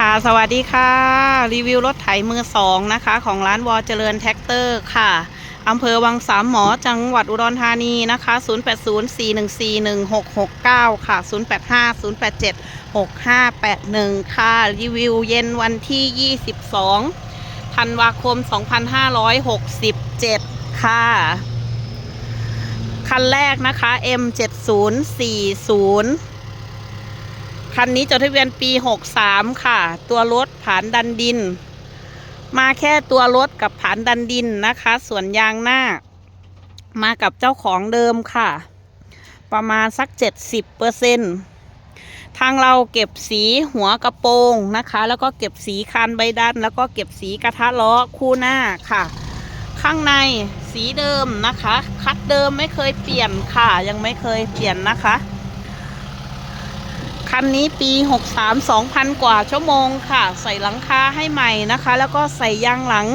ค่ะ สวัสดีค่ะ รีวิวรถไถมือสองนะคะ ของร้านวอเจริญแท็กเตอร์ค่ะอำเภอวังสามหมอจังหวัดอุดรธานีนะคะ 0804141669 ค่ะ 0850876581 ค่ะ รีวิวเย็นวันที่ 22 ธันวาคม 2567 ค่ะ คันแรกนะคะ M7040 คันนี้จดทะเบียนปี 63 ค่ะ ตัวรถผานดันดิน มาแค่ตัวรถกับผานดันดินนะคะ ส่วนยางหน้า มากับเจ้าของเดิมค่ะ ประมาณสัก 70เปอร์เซ็นทางเราเก็บสีหัวกระโปรงนะคะ แล้วก็เก็บสีคานใบดันแล้วก็เก็บสีกระทะล้อคู่หน้าค่ะ ข้างในสีเดิมนะคะ คัดเดิมไม่เคยเปลี่ยนค่ะ ยังไม่เคยเปลี่ยนนะคะ คันนี้ปี 63 2,000 กว่าชั่วโมงค่ะ ใส่หลังคาให้ใหม่นะคะ แล้วก็ใส่ยางหลัง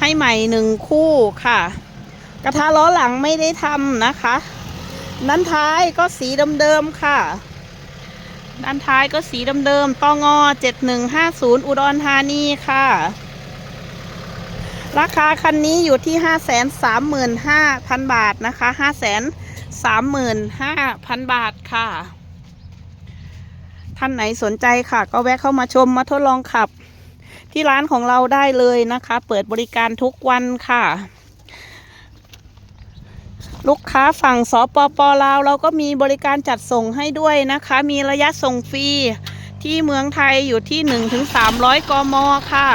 ให้ใหม่หนึ่งคู่ค่ะ กระทะล้อหลังไม่ได้ทำนะคะ ด้านท้ายก็สีเดิมๆค่ะ ด้านท้ายก็สีเดิมๆตองอ7150 อุดรธานีค่ะ ราคาคันนี้อยู่ที่ 535,000 บาทนะคะ 535,000 บาทค่ะ ท่านไหนสนใจค่ะ ก็แวะเข้ามาชมมาทดลองขับ ที่ร้านของเราได้เลยนะคะ เปิดบริการทุกวันค่ะ ลูกค้าฝั่งสปปลาว เราก็มีบริการจัดส่งให้ด้วยนะคะ มีระยะส่งฟรีที่เมืองไทยอยู่ที่ 1-300 กม ค่ะ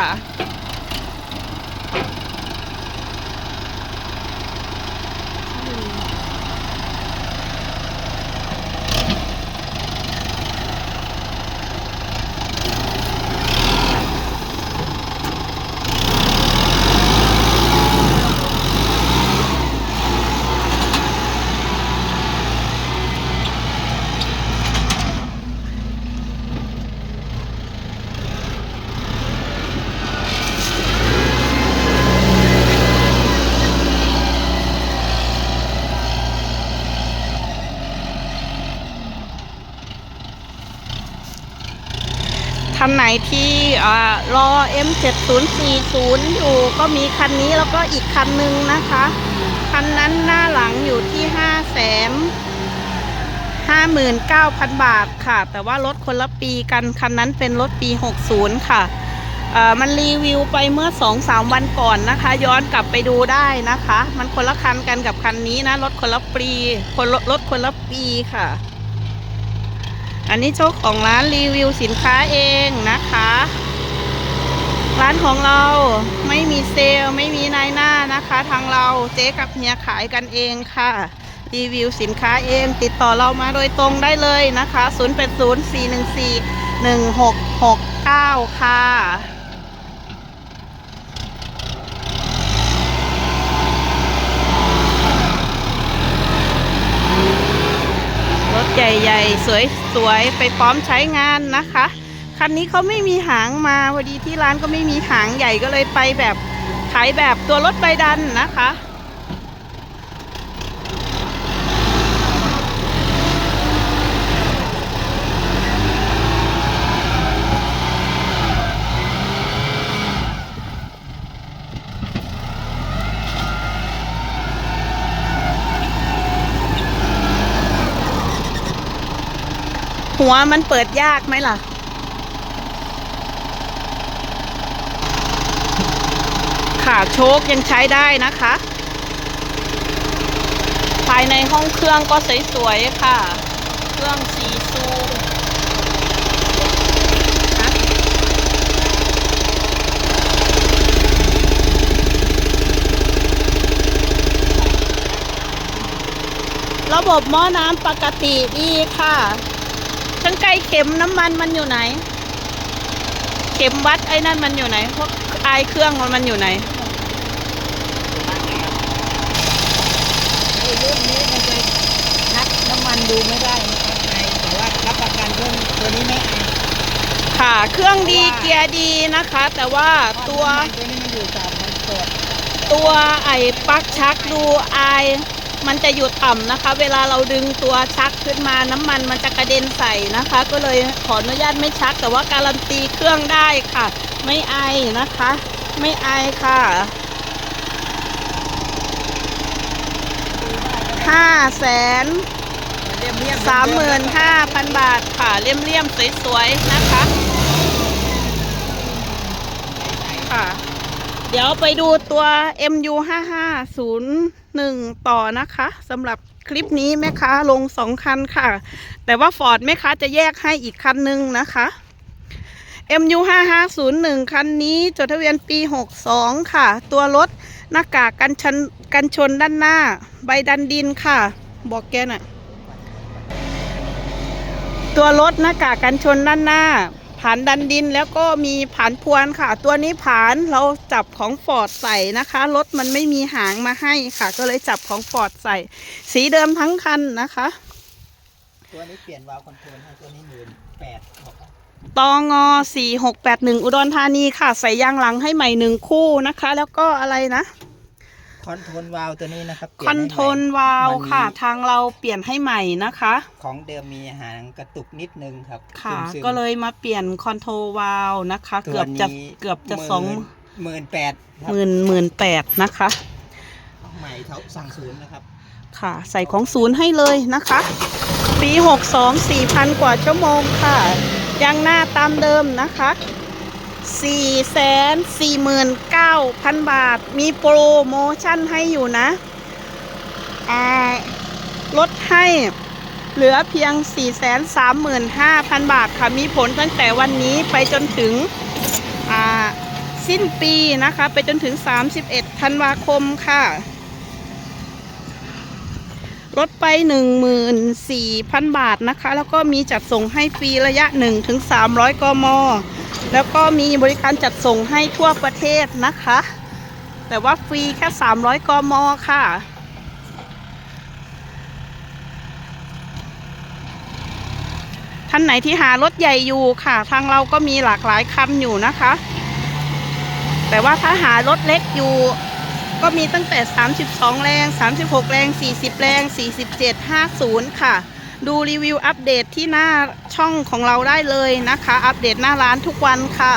ที่รอ M7040 อยู่ก็มีคันนี้แล้วก็อีกคันหนึ่งนะคะ คันนั้นหน้าหลังอยู่ที่5แสน59,000 บาทค่ะ แต่ว่ารถคนละปีกันคันนั้นเป็นรถปี 60 ค่ะเอ่อมันรีวิวไปเมื่อ 2-3 วันก่อนนะคะ ย้อนกลับไปดูได้นะคะ มันคนละคันกันกับคันนี้นะ รถคนละปีคนรถคนละปีค่ะ อันนี้เจ้าของร้านรีวิวสินค้าเองนะคะ ร้านของเราไม่มีเซลไม่มีนายหน้านะคะ ทางเราเจ๊กับเฮียขายกันเองค่ะ รีวิวสินค้าเอง ติดต่อเรามาโดยตรงได้เลยนะคะ 0804141669 ค่ะ รถใหญ่ๆ สวยๆ ไปพร้อมใช้งานนะคะ คันนี้เขาไม่มีหางมาพอดีที่ร้านก็ไม่มีหางใหญ่ก็เลยไปแบบขายแบบตัวรถใบดันนะคะ หัวมันเปิดยากไหมล่ะ ขาโชคยังใช้ได้นะคะ ภายในห้องเครื่องก็สวยๆค่ะ เครื่องสีซูฮะระบบหม้อน้ำปกติดีค่ะ ช่างไกลเข็มน้ำมันมันอยู่ไหน เข็มวัดไอ้นั่นมันอยู่ไหนพวกไอายเครื่องมันมันอยู่ไหนไอ้รุ่นนี้มันจะนับน้ำมันดูไม่ได้นะครับไอแต่ว่ารับประกันเรื่องตัวนี้ไม่ไอค่ะ เครื่องดีเกียร์ดีนะคะ แต่ว่าตัวตัวนี้มันอยู่ต่ำมันสดตัวไอ้ปลั๊กชักดูไอาย มันจะอยู่ต่ำนะคะ เวลาเราดึงตัวชักขึ้นมาน้ำมันมันจะกระเด็นใส่นะคะ ก็เลยขออนุญาตไม่ชัก แต่ว่าการันตีเครื่องได้ค่ะ ไม่ไอนะคะ ไม่ไอค่ะห้าแสนสามหมื่นห้าพันบาทค่ะเลี่ยมๆสวยๆนะคะ ค่ะ เดี๋ยวไปดูตัว MU 5 5 0 1ต่อนะคะสำหรับคลิปนี้แม่ค้าลงสองคันค่ะ แต่ว่าฟอร์ดแม่ค้าจะแยกให้อีกคันหนึ่งนะคะ MU 5 5 0 1คันนี้จดทะเบียนปี62ค่ะ ตัวรถหน้ากากกันชนกันชนด้านหน้า ใบดันดินค่ะ บอกแกหน่อยตัวรถหน้ากากกันชนด้านหน้า ผานดันดินแล้วก็มีผานพวนค่ะ ตัวนี้ผานเราจับของฟอร์ดใส่นะคะรถมันไม่มีหางมาให้ค่ะ ก็เลยจับของฟอร์ดใส่ สีเดิมทั้งคันนะคะ ตัวนี้เปลี่ยนวาล์วคอนโทรลให้ตัวนี้หมื่นแปดบอกว่าตองอ4681 อุดรธานีค่ะ ใส่ยางหลังให้ใหม่หนึ่งคู่นะคะ แล้วก็อะไรนะ คอนโทรลวาล์วตัวนี้นะครับเปคลี่ยอนให้โทรลใหม่วาล์วมันมีค่ะ ทางเราเปลี่ยนให้ใหม่นะคะ ของเดิมมีหางกระตุกนิดนึงครับค่ะซึมๆก็เลยมาเปลี่ยนคอนโทรลวาล์วนะคะตัวเกือบจะนี้เกือบจะสองหมื่นแปดหมื่นหมื่นแปดนะคะใหม่เขาสั่งศูนย์นะครับ ค่ะใส่ของศูนย์ให้เลยนะคะ ปี62 4,000กว่าชั่วโมงค่ะยางหน้าตามเดิมนะคะ 449,000 บาท มีโปรโมชั่นให้อยู่นะลดให้เหลือเพียง 435,000 บาทค่ะ มีผลตั้งแต่วันนี้ไปจนถึงสิ้นปีนะคะ ไปจนถึง 31 ธันวาคมค่ะ ลดไป 14,000 บาทนะคะ แล้วก็มีจัดส่งให้ฟรีระยะ1-300ถึง300 กม แล้วก็มีบริการจัดส่งให้ทั่วประเทศนะคะ แต่ว่าฟรีแค่ 300 กม ค่ะท่านไหนที่หารถใหญ่อยู่ค่ะ ทางเราก็มีหลากหลายคันอยู่นะคะ แต่ว่าถ้าหารถเล็กอยู่ ก็มีตั้งแต่ 32 แรง 36 แรง 40 แรง 47 50 ค่ะ ดูรีวิวอัปเดตที่หน้าช่องของเราได้เลยนะคะ อัปเดตหน้าร้านทุกวันค่ะ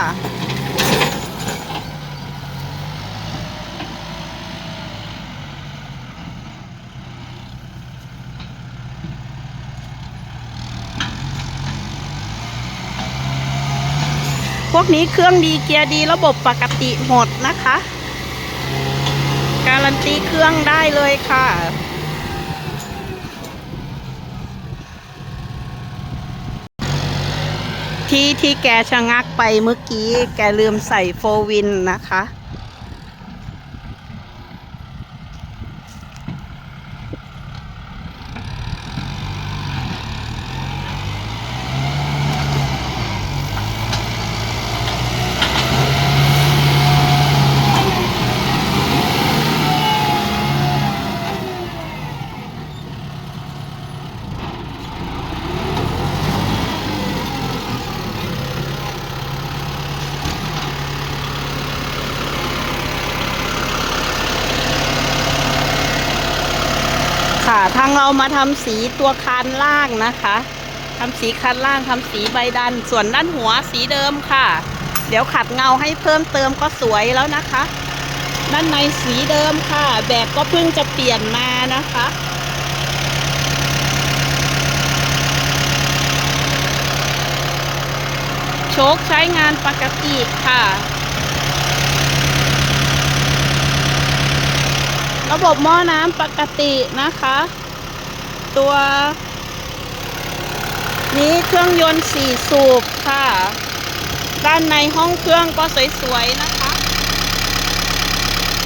พวกนี้เครื่องดีเกียร์ดีระบบปกติหมดนะคะ การันตีเครื่องได้เลยค่ะ ที่ที่แกชะงักไปเมื่อกี้ แกลืมใส่โฟวินนะคะางเรามาทำสีตัวคานล่างนะคะทำสีคันล่างทำสีใบดัน ส่วนด้านหัวสีเดิมค่ะ เดี๋ยวขัดเงาให้เพิ่มเติมก็สวยแล้วนะคะ ด้านในสีเดิมค่ะ แบบก็เพิ่งจะเปลี่ยนมานะคะ โชคใช้งานปกติค่ะ ระบบหม้อน้ำปกตินะคะ ตัว นี้เครื่องยนต์สี่สูบค่ะ ด้านในห้องเครื่องก็สวยๆนะคะ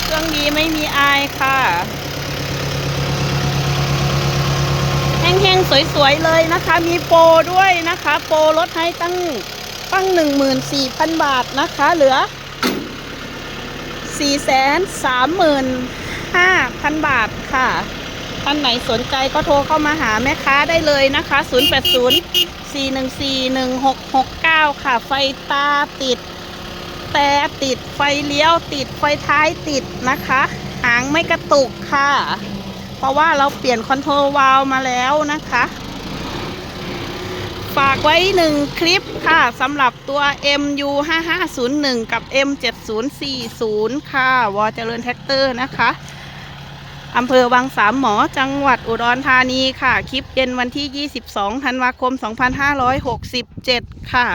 เครื่องดีไม่มีอายค่ะ แห้งๆ สวยๆ เลยนะคะ มีโปรด้วยนะคะ โปรลดให้ตั้งตั้ง14,000บาทนะคะ เหลือ435,000บาทค่ะ ท่านไหนสนใจก็โทรเข้ามาหาแม่ค้าได้เลยนะคะ 080 414 1669 ค่ะ ไฟตาติด แต่ติดไฟเลี้ยวติดไฟท้ายติดนะคะ หางไม่กระตุกค่ะ เพราะว่าเราเปลี่ยนคอนโทรลวาลมาแล้วนะคะ ฝากไว้หนึ่งคลิปค่ะสำหรับตัว MU 5501 กับ M 7040 ค่ะ วอเจริญแท็กเตอร์นะคะ อำเภอวังสามหมอจังหวัดอุดรธานีค่ะ คลิปเย็นวันที่ 22 ธันวาคม 2567 ค่ะ